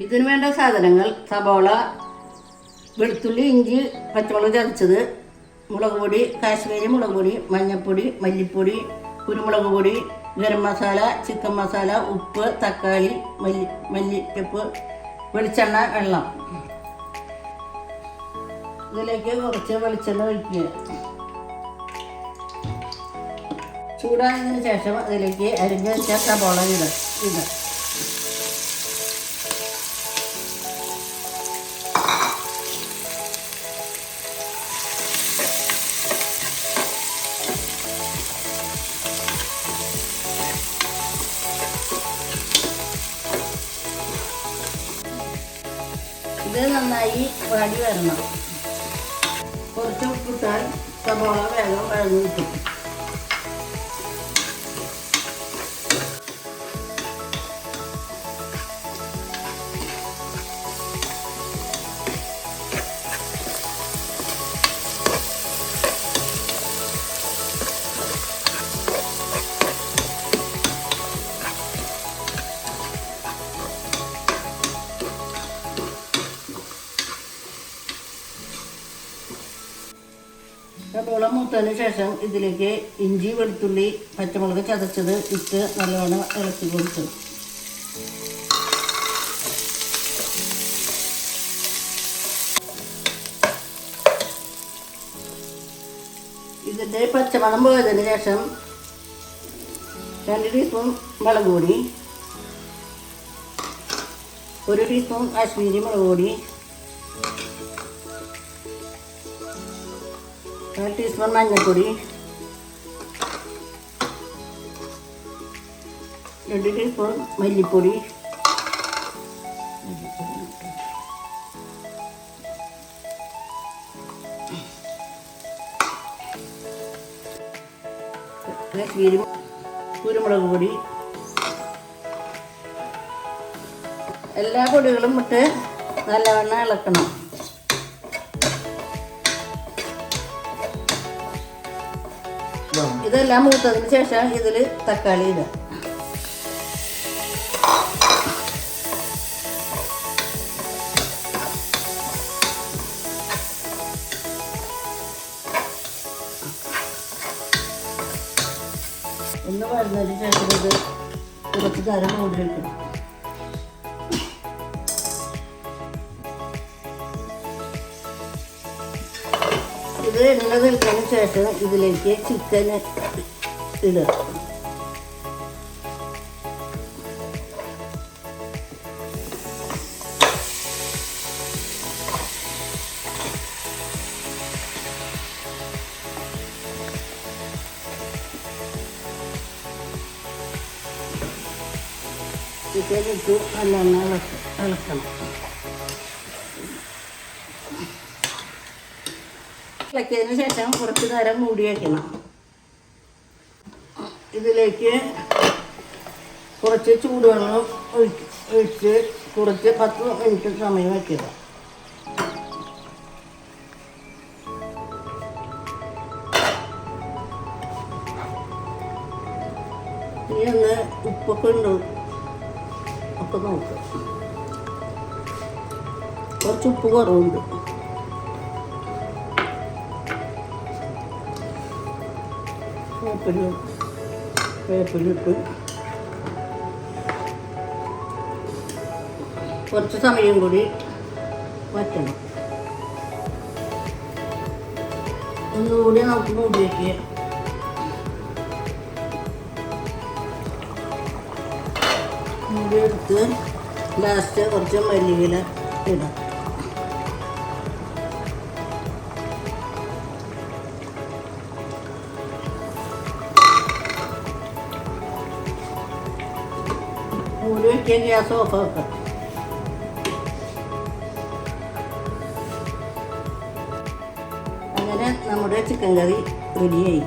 ഇതിന് വേണ്ട സാധനങ്ങൾ സബോള വെളുത്തുള്ളി ഇഞ്ചി പച്ചമുളക് ചതച്ചത് മുളക് പൊടി കാശ്മീരി മുളക് പൊടി മഞ്ഞൾപ്പൊടി മല്ലിപ്പൊടി കുരുമുളക് പൊടി ഗരം മസാല ചിക്കൻ മസാല ഉപ്പ് തക്കാളി മല്ലി മല്ലിച്ചപ്പ് വെളിച്ചെണ്ണ വെള്ളം. ഇതിലേക്ക് കുറച്ച് വെളിച്ചെണ്ണ ഒഴിക്കുക. ചൂടായതിനു ശേഷം അതിലേക്ക് അരിഞ്ഞ് വെച്ച സബോള ഇടുക ഇടുക. ഇത് നന്നായി വാടി വരണം. കുറച്ച് ഉപ്പിട്ടാൽ സബോള വേഗം വഴങ്ങി കിട്ടും. സബോള മൂത്തതിന് ശേഷം ഇതിലേക്ക് ഇഞ്ചി വെളുത്തുള്ളി പച്ചമുളക് ചതച്ചത് ഇട്ട് നല്ലവണ്ണം ഇളക്കി കൊടുത്തു. ഇതിന്റെ പച്ചമണം പോയതിന് ശേഷം രണ്ട് ടീസ്പൂൺ മുളക് പൊടി ഒരു ടീസ്പൂൺ കാശ്മീരി മുളക് പൊടി കാൽ ടീസ്പൂൺ മഞ്ഞൾപ്പൊടി രണ്ട് ടീസ്പൂൺ മല്ലിപ്പൊടി കുരുമുളക് പൊടി എല്ലാ പൊടികളും ഇട്ട് നല്ലവണ്ണം ഇളക്കണം ഇതെല്ലാം മൂത്തതിന് ശേഷം ഇതിൽ തക്കാളി ഇടുക. ഒന്ന് വരുന്നതിന് ശേഷം ഇത് കുറച്ച് തരം മൂടി വെക്കണം ഇത് എണ്ണ നിൽക്കുന്നതിന് ശേഷം ഇതിലേക്ക് ചിക്കൻ ഇടുക. ചിക്കൻ ഇട്ട് നല്ലെണ്ണ ഇളക്ക ഇളക്കണം. ഇളക്കിയതിന് ശേഷം കുറച്ച് നേരം മൂടി വയ്ക്കണം ഇതിലേക്ക് കുറച്ച് ചൂടുവെള്ളം ഒഴിച്ച് ഒഴിച്ച് കുറച്ച് പത്ത് മിനിറ്റ് സമയം വയ്ക്കുക ഇനി ഒന്ന് ഉപ്പൊക്കെ ഉണ്ടോ ഒക്കെ നോക്കുക കുറച്ച് ഉപ്പ് കുറവുണ്ട്. കുറച്ച് സമയം കൂടി വറ്റണം. ഒന്നുകൂടി നമുക്ക് മൂടി വയ്ക്കുക മൂടി എടുത്ത് ലാസ്റ്റ് കുറച്ച് മല്ലിയില ഇടാം. അങ്ങനെ നമ്മുടെ ചിക്കൻ കറി റെഡിയായി